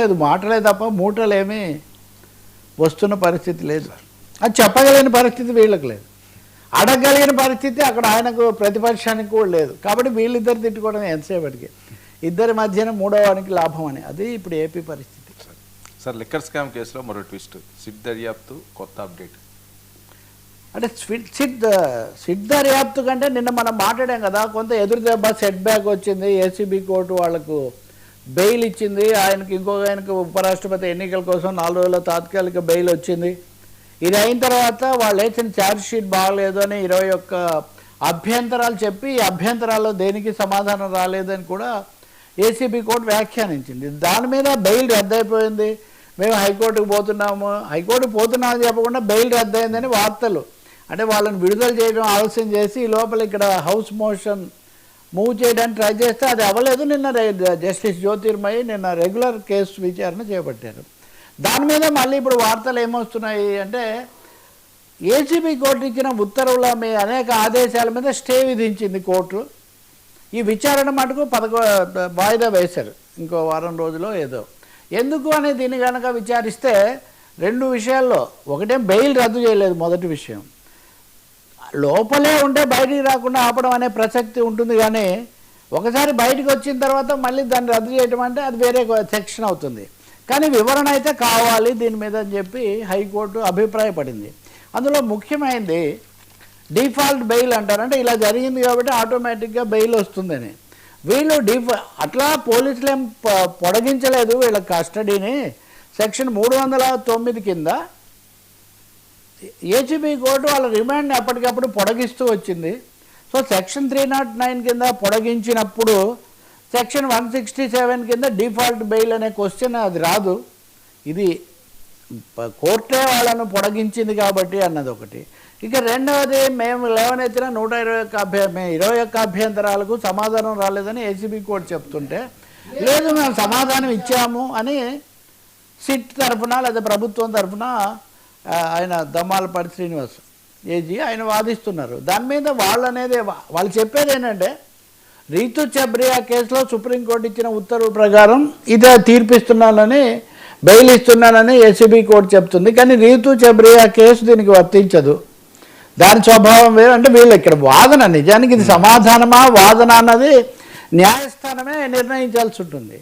లేదు మాటలే తప్ప మూటలేమీ వస్తున్న పరిస్థితి లేదు అది చెప్పగలిగిన పరిస్థితి వీళ్ళకి లేదు. అడగగలిగిన పరిస్థితి అక్కడ ఆయనకు ప్రతిపక్షానికి కూడా లేదు. కాబట్టి వీళ్ళిద్దరు తిట్టుకోవడం ఎంతసేపటికి? ఇద్దరి మధ్యన మూడో వానికి లాభం అని. అది ఇప్పుడు ఏపీ పరిస్థితి. సార్ లిక్కర్ స్కామ్ కేసులో మరో ట్విస్ట్. సిట్ దర్యాప్తు కొత్త అప్డేట్. అంటే స్విట్ సిట్ సిట్ దర్యాప్తు కంటే నిన్న మనం మాట్లాడాం కదా కొంత ఎదురు దెబ్బ సెట్ బ్యాక్ వచ్చింది ఏసీబీ కోర్టు వాళ్ళకు బెయిల్ ఇచ్చింది. ఆయనకి ఇంకొక ఆయనకు ఉపరాష్ట్రపతి ఎన్నికల కోసం నాలుగు రోజుల తాత్కాలిక బెయిల్ వచ్చింది. ఇది అయిన తర్వాత వాళ్ళు వేసిన ఛార్జ్ షీట్ బాగలేదు అని ఇరవై ఒక్క అభ్యంతరాలు చెప్పి ఈ అభ్యంతరాల్లో దేనికి సమాధానం రాలేదని కూడా ఏసీబీ కోర్టు వ్యాఖ్యానించింది. దాని మీద బెయిల్ రద్దయిపోయింది. మేము హైకోర్టుకు పోతున్నాము. హైకోర్టుకు పోతున్నామని చెప్పకుండా బెయిల్ రద్దయిందని వార్తలు. అంటే వాళ్ళని విడుదల చేయడం ఆలస్యం చేసి ఈ లోపల ఇక్కడ హౌస్ మోషన్ మూవ్ చేయడానికి ట్రై చేస్తే అది అవ్వలేదు. నిన్న జస్టిస్ జ్యోతిర్మయి నిన్న రెగ్యులర్ కేసు విచారణ చేపట్టారు. దాని మీద మళ్ళీ ఇప్పుడు వార్తలు ఏమొస్తున్నాయి అంటే ఏసీబీ కోర్టు ఇచ్చిన ఉత్తర్వుల మీ అనేక ఆదేశాల మీద స్టే విధించింది కోర్టు. ఈ విచారణ మటుకు పదకొ వాయిదా వేశారు. ఇంకో వారం రోజులో ఏదో. ఎందుకు అనే దీన్ని కనుక విచారిస్తే రెండు విషయాల్లో. ఒకటేం బెయిల్ రద్దు చేయలేదు మొదటి విషయం. లోపలే ఉంటే బయటికి రాకుండా ఆపడం అనే ప్రసక్తి ఉంటుంది కానీ ఒకసారి బయటకు వచ్చిన తర్వాత మళ్ళీ దాన్ని రద్దు చేయటం అంటే అది వేరే సెక్షన్ అవుతుంది. కానీ వివరణ అయితే కావాలి దీని మీద అని చెప్పి హైకోర్టు అభిప్రాయపడింది. అందులో ముఖ్యమైనది డిఫాల్ట్ బెయిల్ అంటారు. అంటే ఇలా జరిగింది కాబట్టి ఆటోమేటిక్గా బెయిల్ వస్తుందని. వీళ్ళు డిఫా అట్లా పోలీసులు ఏం పొడిగించలేదు వీళ్ళ కస్టడీని. సెక్షన్ మూడు వందల తొమ్మిది కింద ఏసీబీ కోర్టు వాళ్ళ రిమాండ్ ఎప్పటికప్పుడు పొడగిస్తూ వచ్చింది. So section three not nine కింద పొడగించినప్పుడు సెక్షన్ వన్ సిక్స్టీ సెవెన్ కింద డిఫాల్ట్ బెయిల్ అనే క్వశ్చన్ అది రాదు. ఇది కోర్టే వాళ్ళను పొడగించింది కాబట్టి అన్నది ఒకటి. ఇక రెండవది మేము లేవనెత్తిన నూట ఇరవై ఒక్క అభ్య ఇరవై ఒక్క అభ్యంతరాలకు సమాధానం రాలేదని ఏసీబీ కోర్టు చెప్తుంటే లేదు మేము సమాధానం ఇచ్చాము అని సిట్ తరఫున లేదా ప్రభుత్వం తరఫున ఆయన దమ్మాలపాటి శ్రీనివాస్ ఏజీ ఆయన వాదిస్తున్నారు. దాని మీద వాళ్ళు అనేది వాళ్ళు చెప్పేది ఏంటంటే రీతు చబ్రియా కేసులో సుప్రీంకోర్టు ఇచ్చిన ఉత్తర్వు ప్రకారం ఇదే తీర్పిస్తున్నానని బెయిల్ ఇస్తున్నానని ఏసీబీ కోర్టు చెప్తుంది. కానీ రీతు చబ్రియా కేసు దీనికి వర్తించదు. దాని స్వభావం వేరు. అంటే వీళ్ళు ఇక్కడ వాదన నిజానికి ఇది సమాధానమా వాదన అన్నది న్యాయస్థానమే నిర్ణయించాల్సి ఉంటుంది.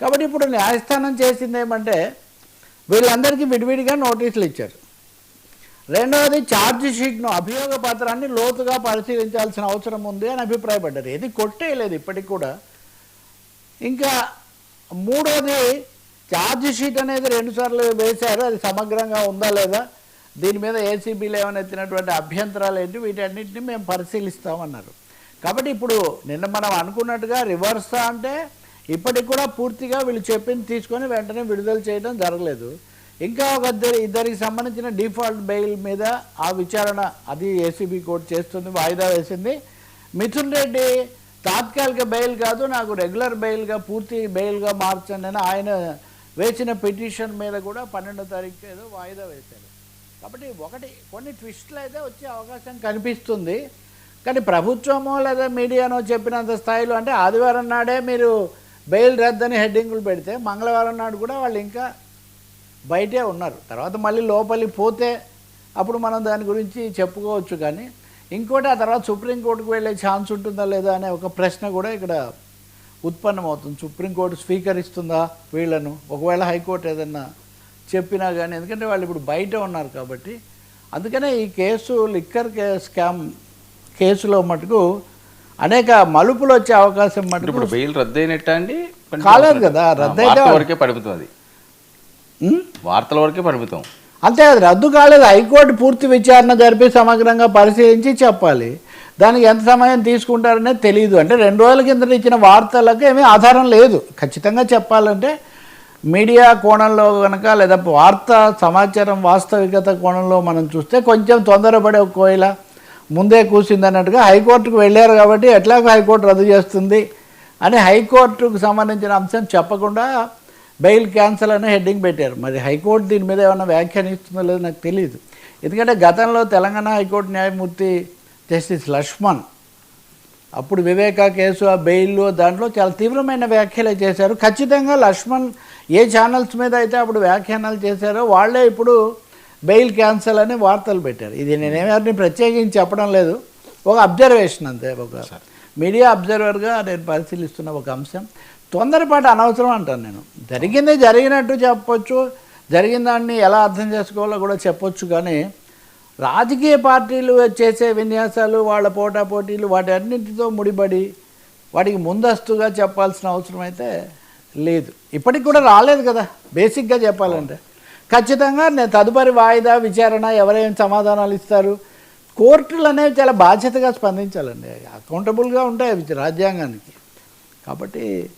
కాబట్టి ఇప్పుడు న్యాయస్థానం చేసింది ఏమంటే వీళ్ళందరికీ విడివిడిగా నోటీసులు ఇచ్చారు. రెండవది ఛార్జ్ షీట్ను అభియోగ పత్రాన్ని లోతుగా పరిశీలించాల్సిన అవసరం ఉంది అని అభిప్రాయపడ్డారు. ఏది కొట్టేయలేదు ఇప్పటికి కూడా. ఇంకా మూడోది ఛార్జ్ షీట్ అనేది రెండుసార్లు వేశారు. అది సమగ్రంగా ఉందా లేదా? దీని మీద ఏసీబీలు ఏమైనా ఎత్తినటువంటి అభ్యంతరాలు ఏంటి? వీటన్నిటిని మేము పరిశీలిస్తామన్నారు. కాబట్టి ఇప్పుడు నిన్న మనం అనుకున్నట్టుగా రివర్స్ అంటే ఇప్పటికి కూడా పూర్తిగా వీళ్ళు చెప్పింది తీసుకొని వెంటనే విడుదల చేయడం జరగలేదు. ఇంకా ఒక ఇద్దరికి సంబంధించిన డిఫాల్ట్ బెయిల్ మీద ఆ విచారణ అది ఏసీబీ కోర్టు చేస్తుంది వాయిదా వేసింది. మిథున్ రెడ్డి తాత్కాలిక బెయిల్ కాదు నాకు రెగ్యులర్ బెయిల్గా పూర్తి బెయిల్గా మార్చండి అని ఆయన వేసిన పిటిషన్ మీద కూడా పన్నెండో తారీఖు ఏదో వాయిదా వేశారు. కాబట్టి ఒకటి కొన్ని ట్విస్టులు అయితే వచ్చే అవకాశం కనిపిస్తుంది. కానీ ప్రభుత్వమో లేదా మీడియానో చెప్పినంత స్థాయిలో అంటే ఆదివారం నాడే మీరు బెయిల్ రద్దని హెడ్డింగులు పెడితే మంగళవారం నాడు కూడా వాళ్ళు ఇంకా బయటే ఉన్నారు. తర్వాత మళ్ళీ లోపలికి పోతే అప్పుడు మనం దాని గురించి చెప్పుకోవచ్చు కానీ ఇంకోటి ఆ తర్వాత సుప్రీంకోర్టుకు వెళ్ళే ఛాన్స్ ఉంటుందా లేదా అనే ఒక ప్రశ్న కూడా ఇక్కడ ఉత్పన్నమవుతుంది. సుప్రీంకోర్టు స్వీకరిస్తుందా వీళ్ళను? ఒకవేళ హైకోర్టు ఏదన్నా చెప్పినా కానీ ఎందుకంటే వాళ్ళు ఇప్పుడు బయట ఉన్నారు కాబట్టి. అందుకనే ఈ కేసు లిక్కర్ కే స్కామ్ కేసులో మటుకు అనేక మలుపులు వచ్చే అవకాశం మటుకు ఇప్పుడు బెయిల్ రద్దు అయినట్ట అండి? కాలేదు కదా, రద్దు అయితే వార్తల వరకే ఉం? వార్తల వరకే పరిమితం. అంతే అది రద్దు కాలేదు హైకోర్టు పూర్తి విచారణ జరిపి సమగ్రంగా పరిశీలించి చెప్పాలి. దానికి ఎంత సమయం తీసుకుంటారనేది తెలియదు అంటే రెండు రోజుల కింద ఇచ్చిన వార్తలకు ఏమీ ఆధారం లేదు. ఖచ్చితంగా చెప్పాలంటే మీడియా కోణంలో కనుక లేదా వార్త సమాచారం వాస్తవికత కోణంలో మనం చూస్తే కొంచెం తొందరపడే ఒకవేళ కోయిల ముందే కూసింది అన్నట్టుగా హైకోర్టుకు వెళ్ళారు కాబట్టి ఎట్లాగో హైకోర్టు రద్దు చేస్తుంది అని హైకోర్టుకు సంబంధించిన అంశం చెప్పకుండా బెయిల్ క్యాన్సల్ అనే హెడ్డింగ్ పెట్టారు. మరి హైకోర్టు దీని మీద ఏమైనా వ్యాఖ్యానిస్తుందో లేదో నాకు తెలియదు ఎందుకంటే గతంలో తెలంగాణ హైకోర్టు న్యాయమూర్తి జస్టిస్ లక్ష్మణ్ అప్పుడు వివేకా కేసు ఆ బెయిల్ దాంట్లో చాలా తీవ్రమైన వ్యాఖ్యలు చేశారు. ఖచ్చితంగా లక్ష్మణ్ ఏ ఛానల్స్ మీద అయితే అప్పుడు వ్యాఖ్యానాలు చేశారో వాళ్ళే ఇప్పుడు బెయిల్ క్యాన్సల్ అని వార్తలు పెట్టారు. ఇది నేనేమీ ప్రత్యేకించి చెప్పడం లేదు. ఒక అబ్జర్వేషన్ అంతే. ఒక మీడియా అబ్జర్వర్గా నేను పరిశీలిస్తున్న ఒక అంశం. తొందరపాటు అనవసరం అంటాను నేను. జరిగిందే జరిగినట్టు చెప్పొచ్చు. జరిగిన దాన్ని ఎలా అర్థం చేసుకోవాలో కూడా చెప్పొచ్చు కానీ రాజకీయ పార్టీలు చేసే విన్యాసాలు వాళ్ళ పోటా పోటీలు వాటి అన్నింటితో ముడిపడి వాటికి ముందస్తుగా చెప్పాల్సిన అవసరం అయితే లేదు. ఇప్పటికి కూడా రాలేదు కదా బేసిక్గా చెప్పాలంటే. ఖచ్చితంగా నేను తదుపరి వాయిదా విచారణ ఎవరేం సమాధానాలు ఇస్తారు. కోర్టులు అనేవి చాలా బాధ్యతగా స్పందించాలండి. అకౌంటబుల్గా ఉంటాయి అవి రాజ్యాంగానికి. కాబట్టి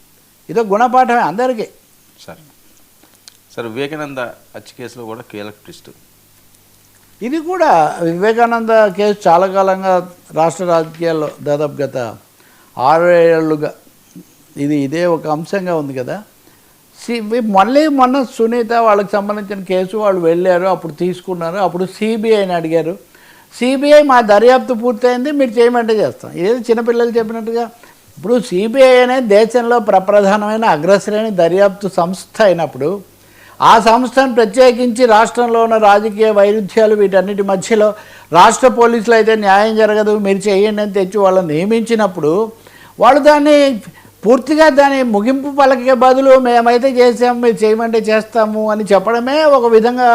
ఇదో గుణపాఠమే అందరికీ. సరే. సార్ వివేకానంద హత్య కేసులో కూడా కీలక ట్విస్ట్. ఇది కూడా వివేకానంద కేసు చాలా కాలంగా రాష్ట్ర రాజకీయాల్లో దాదాపు గత ఆరు ఏళ్ళుగా ఇది ఇదే ఒక అంశంగా ఉంది కదా. మళ్ళీ మొన్న సునీత వాళ్ళకి సంబంధించిన కేసు వాళ్ళు వెళ్ళారు అప్పుడు తీసుకున్నారు అప్పుడు సిబిఐని అడిగారు. సిబిఐ మా దర్యాప్తు పూర్తయింది మీరు చేయమంటే చేస్తాం. ఏది చిన్నపిల్లలు చెప్పినట్టుగా ఇప్పుడు సిబిఐ అనేది దేశంలో ప్రప్రధానమైన అగ్రశ్రేణి దర్యాప్తు సంస్థ అయినప్పుడు ఆ సంస్థను ప్రత్యేకించి రాష్ట్రంలో ఉన్న రాజకీయ వైరుధ్యాలు వీటన్నిటి మధ్యలో రాష్ట్ర పోలీసులు అయితే న్యాయం జరగదు మీరు చేయండి అని తెచ్చి వాళ్ళని నియమించినప్పుడు వాళ్ళు దాన్ని పూర్తిగా దాని ముగింపు పలకే బదులు మేమైతే చేసాము మీరు చేయమంటే చేస్తాము అని చెప్పడమే ఒక విధంగా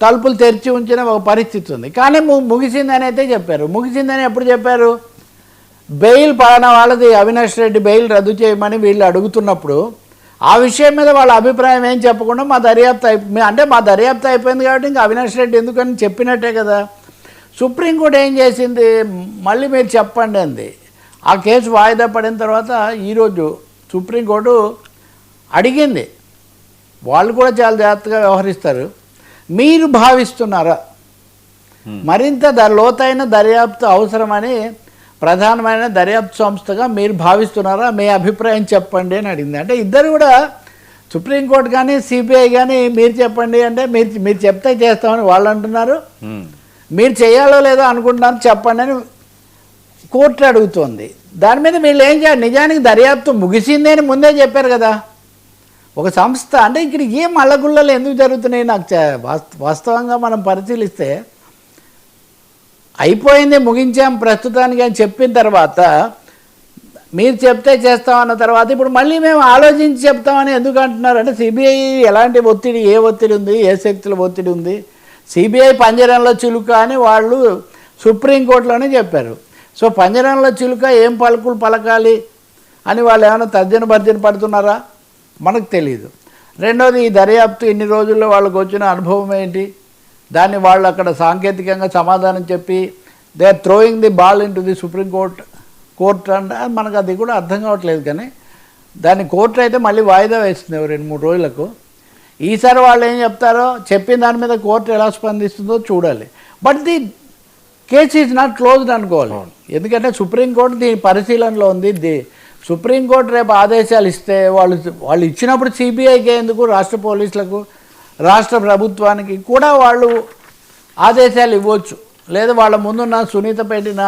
తలుపులు తెరిచి ఉంచిన ఒక పరిస్థితి ఉంది. కానీ ముగిసిందని అయితే చెప్పారు. ముగిసిందని ఎప్పుడు చెప్పారు? బెయిల్ పలానా వాళ్ళది అవినాష్ రెడ్డి బెయిల్ రద్దు చేయమని వీళ్ళు అడుగుతున్నప్పుడు ఆ విషయం మీద వాళ్ళ అభిప్రాయం ఏం చెప్పకుండా మా దర్యాప్తు అయిపో అంటే మా దర్యాప్తు అయిపోయింది కాబట్టి ఇంకా అవినాష్ రెడ్డి ఎందుకని చెప్పినట్టే కదా. సుప్రీంకోర్టు ఏం చేసింది? మళ్ళీ మీరు చెప్పండి అంది. ఆ కేసు వాయిదా పడిన తర్వాత ఈరోజు సుప్రీంకోర్టు అడిగింది. వాళ్ళు కూడా చాలా జాగ్రత్తగా వ్యవహరిస్తారు. మీరు భావిస్తున్నారా? మరింత లోతైన దర్యాప్తు అవసరమని ప్రధానమైన దర్యాప్తు సంస్థగా మీరు భావిస్తున్నారా? మీ అభిప్రాయం చెప్పండి అని అడిగింది. అంటే ఇద్దరు కూడా సుప్రీంకోర్టు కానీ సిబిఐ కానీ మీరు చెప్పండి అంటే మీరు మీరు చెప్తే చేస్తామని వాళ్ళు అంటున్నారు. మీరు చేయాలో లేదో అనుకుంటున్నారు చెప్పండి అని కోర్టు అడుగుతోంది. దాని మీద వీళ్ళు ఏం చేయాలి? నిజానికి దర్యాప్తు ముగిసింది అని ముందే చెప్పారు కదా. ఒక సంస్థ అంటే ఇక్కడ ఏం అల్లగుల్లలు ఎందుకు జరుగుతున్నాయి? నాకు వాస్తవంగా మనం పరిశీలిస్తే అయిపోయింది ముగించాం ప్రస్తుతానికి అని చెప్పిన తర్వాత మీరు చెప్తే చేస్తామన్న తర్వాత ఇప్పుడు మళ్ళీ మేము ఆలోచించి చెప్తామని ఎందుకు అంటున్నారంటే సిబిఐ ఎలాంటి ఒత్తిడి ఏ ఒత్తిడి ఉంది ఏ శక్తుల ఒత్తిడి ఉంది? సిబిఐ పంజరంలో చిలుక అని వాళ్ళు సుప్రీంకోర్టులోనే చెప్పారు. సో పంజరంలో చిలుక ఏం పలుకులు పలకాలి అని వాళ్ళు ఏమైనా తర్జన భర్జన పడుతున్నారా? మనకు తెలియదు రెండోది ఈ దర్యాప్తు ఇన్ని రోజుల్లో వాళ్ళకు వచ్చిన అనుభవం ఏంటి? దాన్ని వాళ్ళు అక్కడ సాంకేతికంగా సమాధానం చెప్పి they are throwing the ball into the supreme court court అంటే మనకు అది కూడా అర్థం కావట్లేదు కానీ దాన్ని కోర్టు అయితే మళ్ళీ వాయిదా వేస్తుంది రెండు మూడు రోజులకు. ఈసారి వాళ్ళు ఏం చెప్తారో చెప్పిన దాని మీద కోర్టు ఎలా స్పందిస్తుందో చూడాలి. But the case is not closed అనుకోవాలి. ఎందుకంటే సుప్రీంకోర్టు దీని పరిశీలనలో ఉంది. ది సుప్రీంకోర్టు రేపు ఆదేశాలు ఇస్తే వాళ్ళు వాళ్ళు ఇచ్చినప్పుడు సిబిఐకి ఎందుకు రాష్ట్ర పోలీసులకు రాష్ట్ర ప్రభుత్వానికి కూడా వాళ్ళు ఆదేశాలు ఇవ్వచ్చు. లేదా వాళ్ళ ముందున్న సునీత పెట్టిన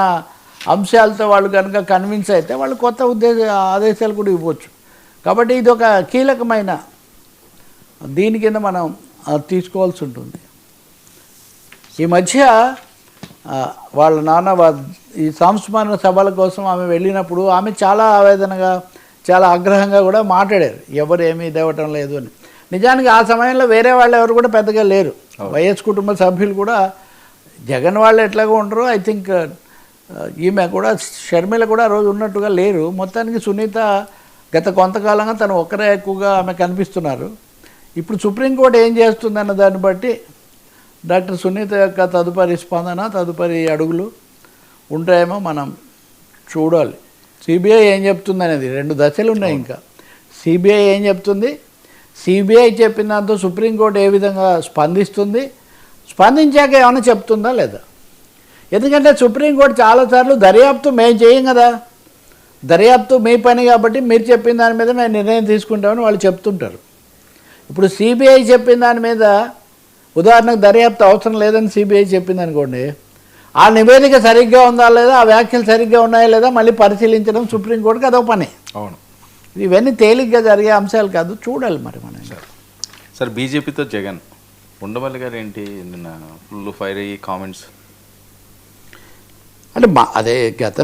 అంశాలతో వాళ్ళు కనుక కన్విన్స్ అయితే వాళ్ళు కొత్త ఉద్దేశ ఆదేశాలు కూడా ఇవ్వచ్చు. కాబట్టి ఇది ఒక కీలకమైన దీని కింద మనం తీసుకోవాల్సి ఉంటుంది. ఈ మధ్య వాళ్ళ నాన్న ఈ సంస్మరణ సభల కోసం ఆమె వెళ్ళినప్పుడు ఆమె చాలా ఆవేదనగా చాలా ఆగ్రహంగా కూడా మాట్లాడారు. ఎవరు ఏమీ ఇదవ్వటం లేదు అని. నిజానికి ఆ సమయంలో వేరే వాళ్ళు ఎవరు కూడా పెద్దగా లేరు. వైఎస్ కుటుంబ సభ్యులు కూడా జగన్ వాళ్ళు ఎట్లాగో ఉండరు ఐ థింక్ ఈమె కూడా షర్మిల కూడా రోజు ఉన్నట్టుగా లేరు. మొత్తానికి సునీత గత కొంతకాలంగా తను ఒక్కరే ఎక్కువగా ఆమె కనిపిస్తున్నారు. ఇప్పుడు సుప్రీంకోర్టు ఏం చేస్తుందన్న దాన్ని బట్టి డాక్టర్ సునీత యొక్క తదుపరి స్పందన తదుపరి అడుగులు ఉంటాయేమో మనం చూడాలి. సిబిఐ ఏం చెప్తుంది అనేది రెండు దశలు ఉన్నాయి ఇంకా. సిబిఐ ఏం చెప్తుంది? సిబిఐ చెప్పిన దాంతో సుప్రీంకోర్టు ఏ విధంగా స్పందిస్తుంది? స్పందించాక ఏమైనా చెప్తుందా లేదా? ఎందుకంటే సుప్రీంకోర్టు చాలాసార్లు దర్యాప్తు మేము చేయం కదా. దర్యాప్తు మీ పని కాబట్టి మీరు చెప్పిన దాని మీద మేము నిర్ణయం తీసుకుంటామని వాళ్ళు చెప్తుంటారు. ఇప్పుడు సిబిఐ చెప్పిన దాని మీద ఉదాహరణకు దర్యాప్తు అవసరం లేదని సిబిఐ చెప్పింది అనుకోండి ఆ నివేదిక సరిగ్గా ఉందా లేదా ఆ వ్యాఖ్యలు సరిగ్గా ఉన్నాయా లేదా మళ్ళీ పరిశీలించడం సుప్రీంకోర్టుకి అదొక పని. అవును. ఇవన్నీ తేలిగ్గా జరిగే అంశాలు కాదు చూడాలి మరి మనం సార్ బీజేపీతో జగన్. ఉండవల్లి గారు ఏంటి? నిన్న ఫుల్ ఫైర్ అయ్యి కామెంట్స్. అంటే మా అదే గత